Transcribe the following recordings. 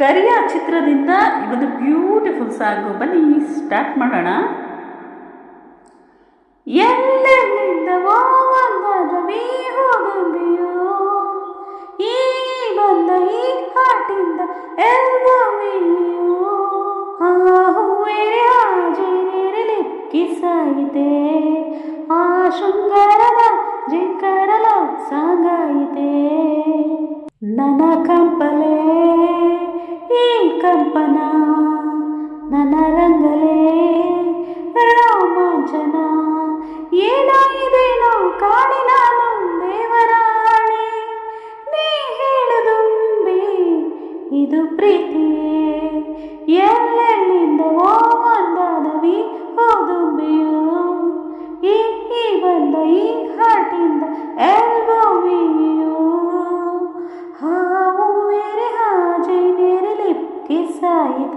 ಕರಿಯ ಚಿತ್ರದಿಂದ ಇವತ್ತು ಬ್ಯೂಟಿಫುಲ್ ಸಾಗು ಬನ್ನಿ ಸ್ಟಾರ್ಟ್ ಮಾಡೋಣ. ಎಲ್ಲೆಲ್ಲಿಂದವೋ ಒಂದಾದವಿ ಹೋದವಿಯೋ ಈ ಬಂದ ಈ ಹಾಟಿಂದ ಎಲ್ಬಮಿಯೋ ಆ ಹೂವೇರೆ ಹಾಜರಿರಲಿ ಕಿಸಾಯಿತೆ ಆ ಶೃಂಗಾರದ ಜಿಂಕರಲ ಸಾಗಾಯಿತೆ. ನನಕ ಕಂಪನ ನನ್ನ ರಂಗಲೇ ರೋಮಾಂಚನ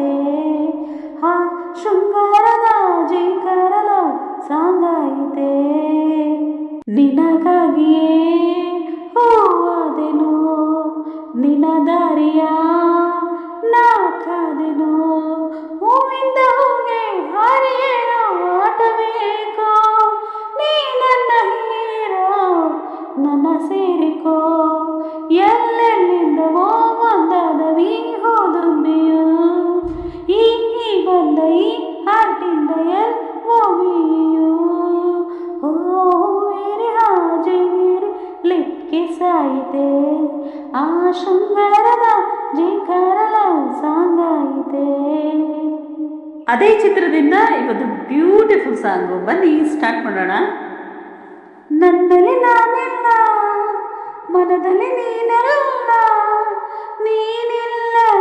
ಕಿಸ್ಸಾಯಿತೆ ಹಾ ಶೃಂಗಾರದ ಜೈಕರಲ ಸಾಂಗಾಯಿತೆ. ನಿನಗಾಗಿಯೇ ಹೂವಾದೆನು? ನಿನ ದಾರಿಯ ನಾ ಕಾದೆನು ಹೂವಿಂದ ಹೂಗೆ ಹಾರಿಯೇನೋ ಆಟಬೇಕೋ ನೀ ನನ್ನ ಹೀರೋ, ನನ್ನ ಸೇರಿಕೋ? ಎಲ್ಲೆಲ್ಲಿಂದವೋ ಒಂದಾದವಿ ಹೋದುಂಬಿಯು ಈ ಈ ಬಂದ ಈ ಹಾಟಿಂದ ಎಲ್ ಓವಿಯು? ಓ ಮೇರೆ ಹಾಜೆ ಮೇರೆ ಲಿಟ್ಕೆ ಸಾಯಿತೆ. ಆ ಶೃಂಗಾರದ ಜೇಕಾರಲ ಸಾಂಗಾಯಿತೆ. ಅದೇ ಚಿತ್ರದಿಂದ ಇವತ್ತು ಬ್ಯೂಟಿಫುಲ್ ಸಾಂಗು ಬನ್ನಿ ಸ್ಟಾರ್ಟ್ ಮಾಡೋಣ. ನನ್ನಲ್ಲಿ ನಾನಿಲ್ಲ ಮನದಲ್ಲಿ ನೀನಲ್ಲ ನೀನಿಲ್ಲದೇನೇನ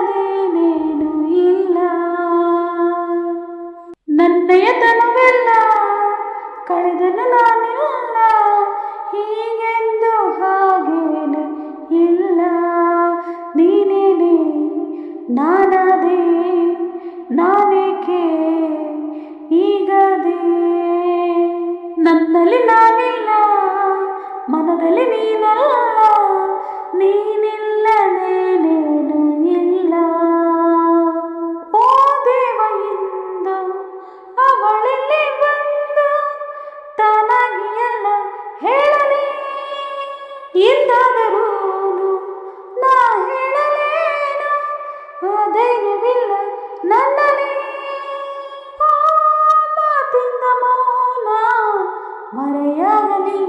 ನನ್ನಯ ತನುವೆಲ್ಲ ಕಳೆದನು ನಾನಿಲ್ಲ ಹೀಗೆಂದು ಹಾಗೇನು ಇಲ್ಲ ನೀನೇನೆ ನಾನಾದೆ ನಾನೇಕೆ ಈಗದೆ ನನ್ನಲ್ಲಿ ನಾನಿಲ್ಲ ಮನದಲ್ಲಿ ನೀನಲ್ಲ ನೀನಿಲ್ಲದೇನೇನು ಮರೆಯಾಗಲಿ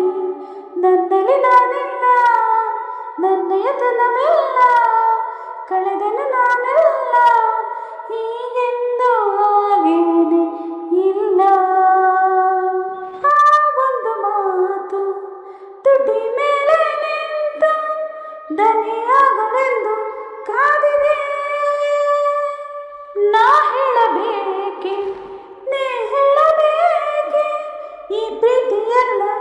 ನನ್ನಲ್ಲಿ ನಾನಿಲ್ಲ ನನ್ನಯತನವಿಲ್ಲ Kerala